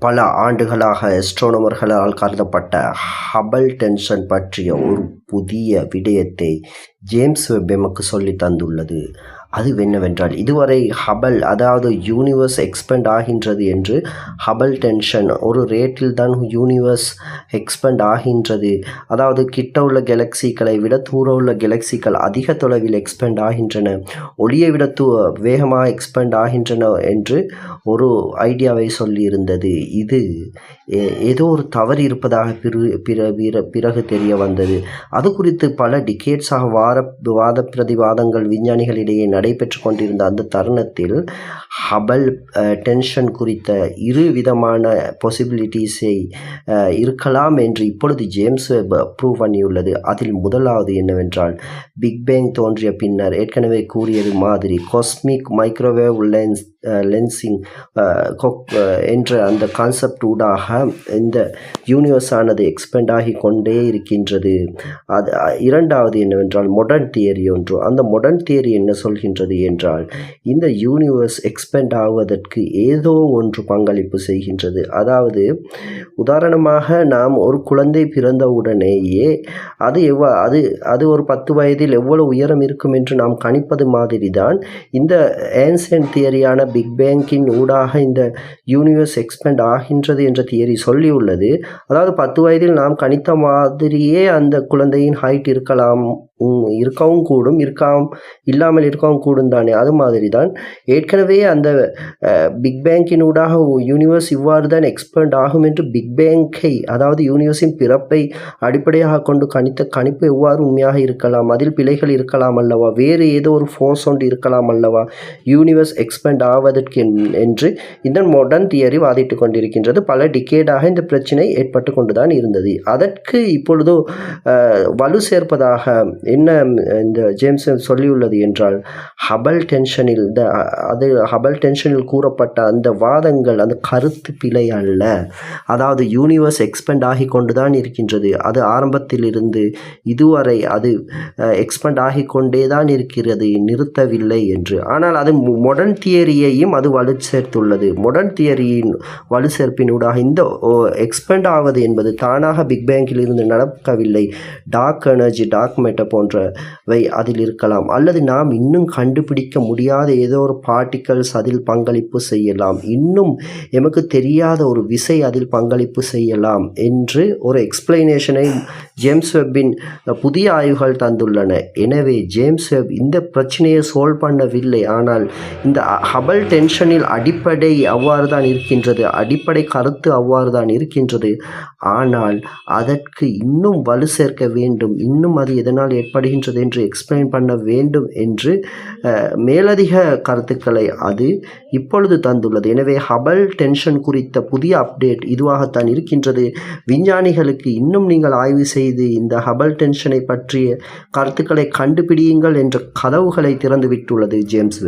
பல ஆண்டுகளாக அஸ்ட்ரோனமர்களால் கருதப்பட்ட ஹபல் டென்ஷன் பற்றிய ஒரு புதிய விடயத்தை ஜேம்ஸ் வெப் எமக்கு சொல்லித் தந்துள்ளது. அது என்னவென்றால் இதுவரை ஹபல் அதாவது யூனிவர்ஸ் எக்ஸ்பெண்ட் ஆகின்றது என்று ஹபல் டென்ஷன் ஒரு ரேட்டில் தான் யூனிவர்ஸ் எக்ஸ்பெண்ட் ஆகின்றது. அதாவது கிட்ட உள்ள கெலக்சிகளை விட தூர உள்ள கெலக்சிகள் அதிக தொலைவில் எக்ஸ்பெண்ட் ஆகின்றன. ஒளியை விட தூ வேகமாக எக்ஸ்பெண்ட் ஆகின்றன என்று ஒரு ஐடியாவை சொல்லியிருந்தது. இது ஏதோ ஒரு தவறு இருப்பதாக பிற பிற பிற- பிறகு தெரிய வந்தது. அது குறித்து பல டிகேட்ஸாக வார வாத பிரதிவாதங்கள் விஞ்ஞானிகளிடையே நடைபெற்று கொண்டிருந்த அந்த தருணத்தில் ஹபல் டென்ஷன் குறித்த இரு விதமான பாசிபிலிட்டிஸை இருக்கலாம் என்று இப்பொழுது ஜேம்ஸ் வெப் ப்ரூவ் பண்ணியுள்ளது. அதில் முதலாவது என்னவென்றால் பிக் பேங் தோன்றிய பின்னர் ஏற்கனவே கூறியது மாதிரி காஸ்மிக் மைக்ரோவேவ் லென்ஸ் லென்சிங் என்ற அந்த கான்செப்ட் ஊடாக இந்த யூனிவர்ஸ் ஆனது எக்ஸ்பெண்ட் ஆகி கொண்டே இருக்கின்றது. அது இரண்டாவது என்னவென்றால் மொடர்ன் தியரி ஒன்று. அந்த மொடர்ன் தியரி என்ன செய்கின்றது என்றால் இந்த யூனிவர்ஸ் எக்ஸ்பெண்ட் ஆவதற்கு ஏதோ ஒன்று பங்களிப்பு செய்கின்றது. அதாவது உதாரணமாக நாம் ஒரு குழந்தை பிறந்தவுடனேயே அது எவ்வா அது அது ஒரு பத்து வயதில் எவ்வளவு உயரம் இருக்கும் என்று நாம் கணிப்பது மாதிரி தான் இந்த ஏன்சென்ட் தியரியான பிக் பேங்கின் ஊடாக இந்த யூனிவர்ஸ் எக்ஸ்பெண்ட் ஆகின்றது என்ற தியரி சொல்லியுள்ளது. அதாவது பத்து வயதில் நாம் கணித்த மாதிரியே அந்த குழந்தையின் ஹைட் இருக்கலாம் இருக்கவும் கூடும் இருக்காம் இல்லாமல் இருக்கவும் கூடும் தானே அது மாதிரி தான் ஏற்கனவே அந்த பிக் பேங்கினூடாக யூனிவர்ஸ் இவ்வாறு தான் எக்ஸ்பெண்ட் ஆகும் என்று பிக் பேங்கை அதாவது யூனிவர்ஸின் பிறப்பை அடிப்படையாக கொண்டு கணித்த கணிப்பு எவ்வாறு உண்மையாக இருக்கலாம்? அதில் பிழைகள் இருக்கலாம் அல்லவா? வேறு ஏதோ ஒரு ஃபோர்ஸ் ஒன்று இருக்கலாம் அல்லவா? யூனிவர்ஸ் எக்ஸ்பெண்ட் ஆவதற்கு என்று இந்த மாடர்ன் தியரி வாதிட்டு கொண்டிருக்கின்றது. பல டிகேடாக இந்த பிரச்சனை ஏற்பட்டு கொண்டுதான் இருந்தது. அதற்கு இப்பொழுதோ வலு சேர்ப்பதாக என்ன இந்த ஜேம்ஸ் சொல்லியுள்ளது என்றால் ஹபல் டென்ஷனில் இந்த அது ஹபல் டென்ஷனில் கூறப்பட்ட அந்த வாதங்கள் அந்த கருத்து பிழை அல்ல. அதாவது யூனிவர்ஸ் எக்ஸ்பெண்ட் ஆகி கொண்டுதான் இருக்கின்றது. அது ஆரம்பத்திலிருந்து இதுவரை அது எக்ஸ்பெண்ட் ஆகி கொண்டே தான் இருக்கிறது. நிறுத்தவில்லை என்று. ஆனால் அது மொடர்ன் தியரியையும் அது வலு சேர்த்துள்ளது மொடர்ன் தியரியின் வலு சேர்ப்பினூடாக இந்த எக்ஸ்பெண்ட் ஆவது என்பது தானாக பிக் பேங்கில் இருந்து நடக்கவில்லை. டார்க் எனர்ஜி டார்க் மேட்டர் போன்றவை அதில் இருக்கலாம். அல்லது நாம் இன்னும் கண்டுபிடிக்க முடியாத ஏதோ ஒரு பார்ட்டிகல்ஸ் அதில் பங்களிப்பு செய்யலாம். இன்னும் எமக்கு தெரியாத ஒரு விசை அதில் பங்களிப்பு செய்யலாம் என்று ஒரு எக்ஸ்பிளனேஷனை ஜேம்ஸ் வெப்பின் புதிய ஆய்வுகள் தந்துள்ளன. எனவே ஜேம்ஸ் வெப் இந்த பிரச்சனையை சோல்வ் பண்ணவில்லை. ஆனால் இந்த ஹபல் டென்ஷனில் அடிப்படை அவ்வாறு தான் இருக்கின்றது. அடிப்படை கருத்து அவ்வாறு தான் இருக்கின்றது. ஆனால் அதற்கு இன்னும் வலு சேர்க்க வேண்டும். இன்னும் அது எதனால் ஏற்படுகின்றது என்று எக்ஸ்பிளைன் பண்ண வேண்டும் என்று மேலதிக கருத்துக்களை அது இப்பொழுது தந்துள்ளது. எனவே ஹபல் டென்ஷன் குறித்த புதிய அப்டேட் இதுவாகத்தான் இருக்கின்றது. விஞ்ஞானிகளுக்கு இன்னும் நீங்கள் ஆய்வு செய்து இந்த ஹபல் டென்ஷனை பற்றிய கருத்துக்களை கண்டுபிடியுங்கள் என்ற கதவுகளை திறந்து விட்டுள்ளது ஜேம்ஸ்